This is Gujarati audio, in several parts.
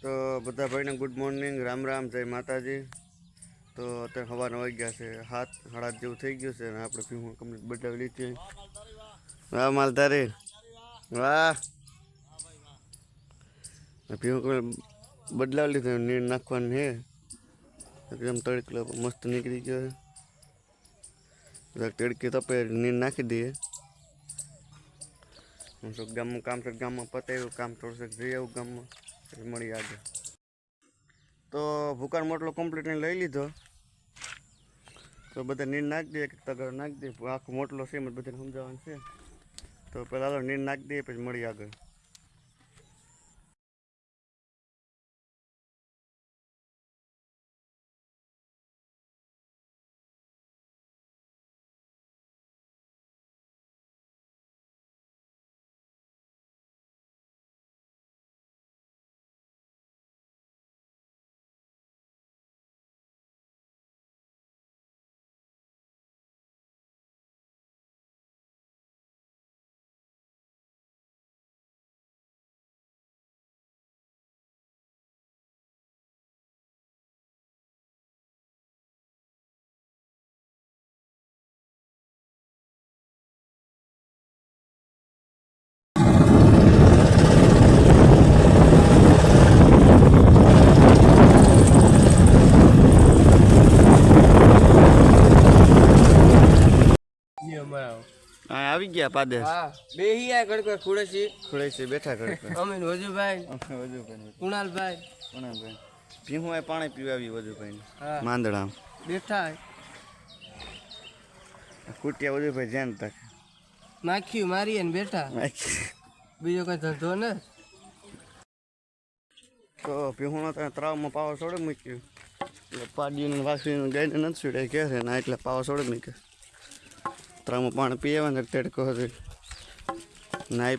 તો બધા ભાઈને ગુડ મોર્નિંગ રામ રામ, જય માતાજી. તો અત્યારે સવારના ગયા છે, હાથ સાડા જેવું થઈ ગયું છે અને આપણે ભીમો કમ્પ્લીટ બદલાવી લીધી વાહ, માલધારી. વાહ. ભીમો કમ્પ્લીટ બદલાવી લીધું નીર નાખવાનું છે એકદમ તડકલો મસ્ત નીકળી ગયો છે. તડકી તપે નીર નાખી દઈએ. હું તો ગામમાં કામ છે, ગામમાં પતાવ્યું, કામ થોડું જઈ આવું ગામમાં. મળી આગળ તો ભૂકાર મોટલો કમ્પ્લીટ લઈ લીધો. તો બધા નીર નાખી દઈએ એક તગડ નાખી દઈએ આખો મોટલો છે એમ બધાને સમજાવવાનું છે. તો પહેલાં નીર નાખી દઈએ, પછી મળી આગળ. આવી ગયા પાદે. હા બેહી આ ગડકો ખુડેસી ખુડે છે બેઠા ઘડી અમીન વજુભાઈ ભાઈ કુણાલભાઈ. પીહું એ પાણી પીવાવી વધુ ભાઈ હા. માંદડા બેઠા. કુટિયા વધુ ભાઈ ધ્યાન તક માખ્યું મારી ને બેઠા. બીજો કઈ ધંધો ને? તો ભીહું તો ત્રાવમાં પાવા છોડી મૂક્યું. એટલે પાડીને વાસીને ગાઈને નથી છોડે કે છે ના એટલે પાવા છોડી મૂક્યો. તળાવમાં પાણી પીવે ને તડકો હતી નાઈ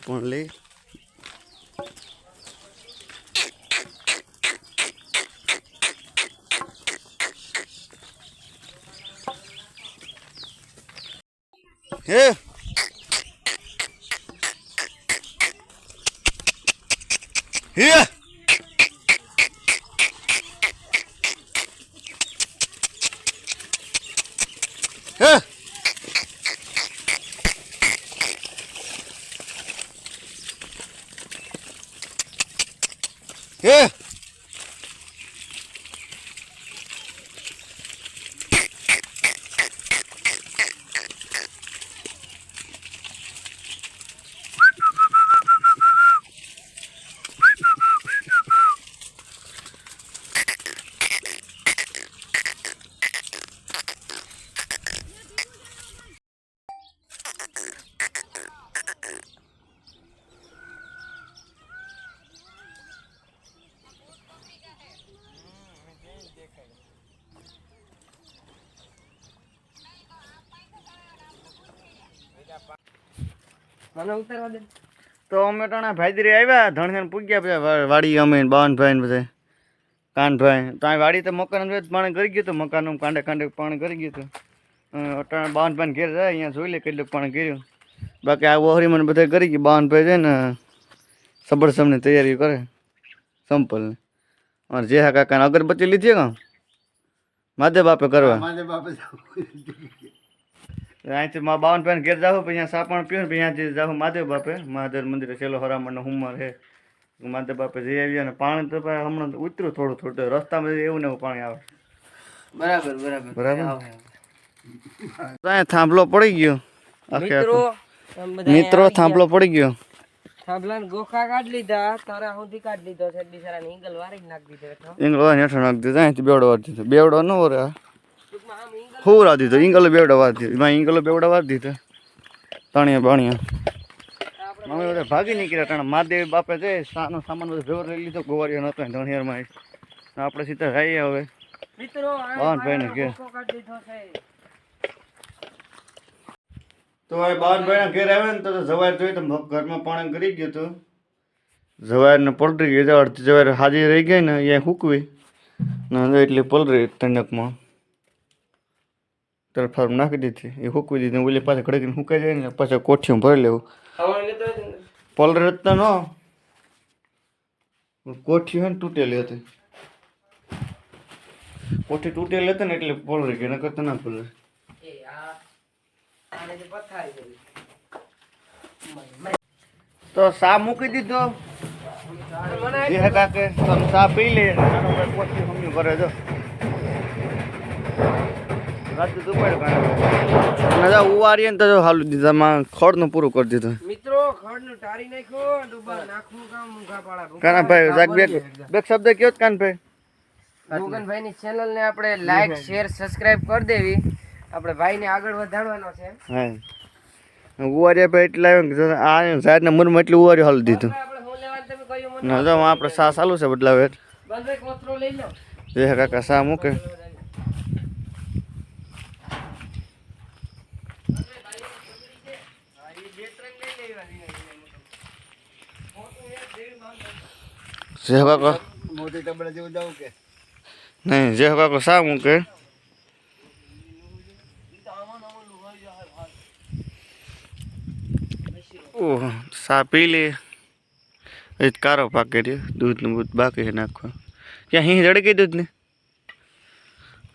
તો અમે ટાણા ભાઈદરી આવ્યા ધણસેન પૂગ્યા પછી વાડી અમે બાવનભાઈ ને બધા, કાનભાઈ. તો વાડી તો મકાન પાણી કરી ગયું હતું, મકાનનું કાંડે કાંડે પાણી કરી ગયું હતું. અટાણે બાવનભાઈ ઘેર જાય અહીંયા જોઈ લે કેટલું પાણી કર્યું. બાકી આ ઓહરી મને બધા કરી ગયું બાવનભાઈ છે ને સબરસમની તૈયારી કરે સંપલની. મારે જે હા કાકાને અગરબત્તી લીધી કાં? માધે બાપે કરવા. અહીંથી મા બાવનભાઈ ઘેર જાવ પછી અહીંયા સાપણ પીવું પછી અહીંયાથી જાવ મહાદેવ બાપે. મહાદેવ મંદિરે છેલ્લો હરામણ હુમર હે માધે બાપે જઈ આવ્યા અને પાણી તો ભાઈ હમણાં ઉતર્યું થોડું થોડું રસ્તામાં એવું ને એવું પાણી આવે. બરાબર બરાબર. બરાબર. આવો, આવો. તો અહીંયા થાંભલો પડી ગયો. મિત્રો. મિત્રો થાંભલો પડી ગયો. થાંભલાને ગોખા કાઢ લીધા તારા સુધી કાઢ લીધો છે. બિચારાને ઈંગલ વારી જ દીધો હેઠો. ઈંગલો હેઠળ નાખી દીધો. અહીંથી બેવડો વાર દીધો. બેવડો ન આમ હું રા દીધો? ઈંગલો બેવડો વાર દીધો. એમાં ઈંગલો બેવડો વાર દીધો. તાણિયા બાણીયા અમે ભાગી નીકળ્યા કારણ મહાદેવ બાપે છે સાનો સામાન બધો ભેગો લઈ લીધો ગોવાળિયો નતો ધણિયારમાં આપણે સીધા જઈએ હવે. મિત્રો ભાઈ ને કે. તો હવે બાર ભાઈના ઘેર આવ્યા ને તો જવાય જોઈ તો ઘરમાં પાણી કરી ગયું હતું. જવારને પલટી ગઈ અડધી જવાર હાજી રહી ગઈ ને અહીંયા હૂકવી. ને એટલી પલરી ટનકમાં ત્યારે ફાર્મ નાખી દીધી એ હૂકવી દીધી ઓલી પાછા ઘડીને સુકાઈ જાય ને પાછા કોઠીઓ ભરી લેવું? પલરે તો ન? કોઠી હોય ને તૂટેલી હતી. કોઠી તૂટેલી હતી ને એટલે પલરી ગઈ નકર તો ના પોલરી એ આ આને જે પથારી કરી તો સા મૂકી દીધો? જે હતા કે તમે સા પી લે. હમ્યું કરે જો રાજુ દુપાડ કાઢે ના ઉવારીએ ને તો હાલું દીધા માં ખડનું પૂરું કરી દીધું. મિત્રો ખડનું ટારી નાખ્યો ડૂબા નાખવું કામ મુખા પાડા કાના ભાઈ જાગ બે બે શબ્દ કયો કાન ભાઈ ગોગનભાઈ ની ચેનલ ને આપણે લાઈક શેર સબસ્ક્રાઇબ કરી દેવી. આપણે ભાઈને આગળ વધારવાનો છે. હા. ઉવારિયા ભાઈ એટલે આ સાઈડના મૂરમાં એટલું ઉવાર્યું હાલ દીધું. આપણે હું લેવાનું તમે કહ્યું મને ના જો આપણે સા ચાલુ છે બદલાવે? જે કાકા સા મૂકે? જે કાકા મોટી ટબડા જેવું જાવ કે? નહીં જે કાકો સા મૂકે? ઓહ સા પી લે. એ કારો પાકે રહ્યો દૂધનું બૂધ બાકી નાખવા ત્યાં અહીં રડકી દૂધને?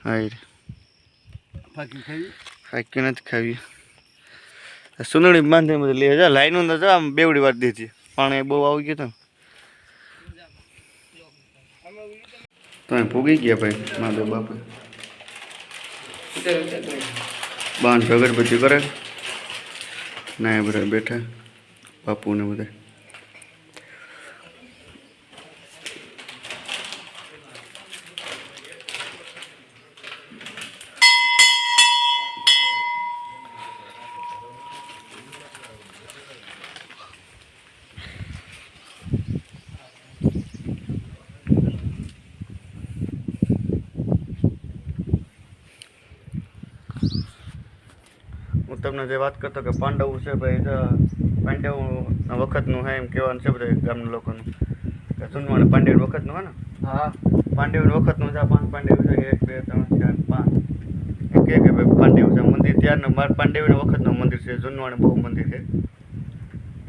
હા રે. હાક્યું નથી ખાવી સુનડી બાંધી બધું. લે જા લાઈન અંદર જા આમ બેવડી વાર દીધી પાણી બહુ આવી ગયું તમે ભૂગી ગયા ભાઈ માધવ બાપે. બાંધ અગરબત્તી કરે. ના બધા બેઠા. બાપુ ને બધા. હું તમને જે વાત કરતો કે પાંડવ છે ભાઈ પાંડવ વખતનું હે એમ કહેવાનું છે બધા ગામના લોકોનું. કે જૂનવાણ પાંડવ વખતનું હે ને? હા. પાંડવ વખતનું છે પાંચ પાંડવ છે એક બે ત્રણ ચાર પાંચ. એ કહે કે ભાઈ પાંડવ છે મંદિર ત્યારનું માર પાંડવના વખતનું મંદિર છે જૂનવાણ બહુ મંદિર છે.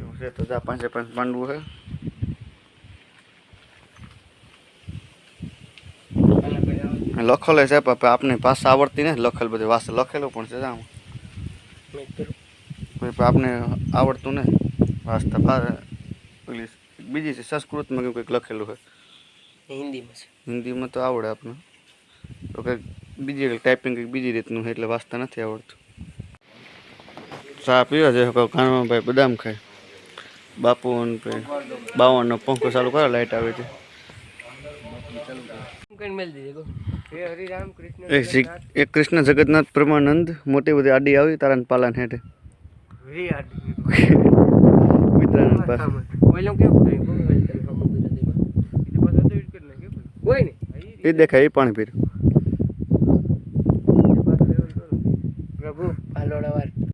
એવું છે તો જા પાંચે પાંચ પાંડવું છે. લખેલો છે પણ આપને ભાષા આવડતી નથી લખેલ બધી વાસ લખેલું પણ છે આમાં કોઈ આપને આવડતું ને વાંચતા ભા- પેલી બીજી છે સંસ્કૃતમાં કેવું કંઈક લખેલું હોય. હિન્દીમાં છે. હિન્દીમાં તો આવડે આપણને તો કંઈક બીજી કંઈક ટાઈપિંગ કંઈક બીજી રીતનું હોય એટલે વાંચતા નથી આવડતું. ચા પીવા છે કાનમાં ભાઈ બદામ ખાય. બાપુ બાવનનો પંખો ચાલુ કરે લાઇટ આવે છે. એ કૃષ્ણ એક કૃષ્ણ જગન્નાથ પરમાનંદ મોટી બધી આડી આવી તારા પાલન હેઠે. મિત્રાનંદ પાસે એ દેખાય એ પાણી પીર પ્રભુ પાલોડાવાર